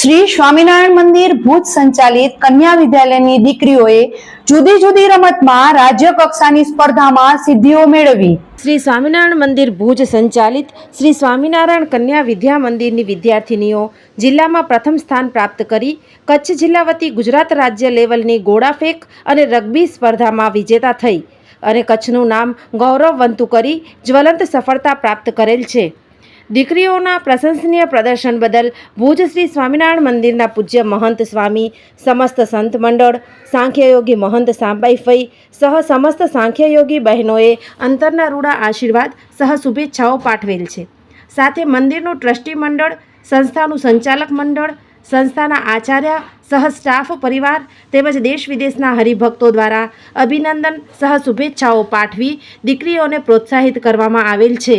Shri Swaminarayan Mandir Bhuj સંચાલિત કન્યા વિદ્યાલયની દીકરીઓએ જુદી જુદી રમતમાં રાજ્ય કક્ષાની સ્પર્ધામાં સિદ્ધિઓ મેળવી. શ્રી સ્વામિનારાયણ મંદિર ભુજ સંચાલિત શ્રી સ્વામિનારાયણ કન્યા વિદ્યા મંદિરની વિદ્યાર્થિનીઓ જિલ્લામાં પ્રથમ સ્થાન પ્રાપ્ત કરી, કચ્છ જિલ્લા વતી ગુજરાત રાજ્ય લેવલની ગોળાફેંક અને રગ્બી સ્પર્ધામાં વિજેતા થઈ અને કચ્છનું નામ ગૌરવવંતુ કરી, જ્વલંત સફળતા પ્રાપ્ત કરેલ છે. દીકરીઓના પ્રશંસનીય પ્રદર્શન બદલ ભુજ શ્રી સ્વામિનારાયણ મંદિરના પૂજ્ય મહંત સ્વામી, સમસ્ત સંત મંડળ, સાંખ્યયોગી મહંત સાંબાઈફઈ સહ સમસ્ત સાંખ્યયોગી બહેનોએ અંતરના રૂડા આશીર્વાદ સહ શુભેચ્છાઓ પાઠવેલ છે. સાથે મંદિરનું ટ્રસ્ટી મંડળ, સંસ્થાનું સંચાલક મંડળ, સંસ્થાના આચાર્ય, સહ સ્ટાફ પરિવાર તેમજ દેશ વિદેશના હરિભક્તો દ્વારા અભિનંદન સહ શુભેચ્છાઓ પાઠવી દીકરીઓને પ્રોત્સાહિત કરવામાં આવેલ છે.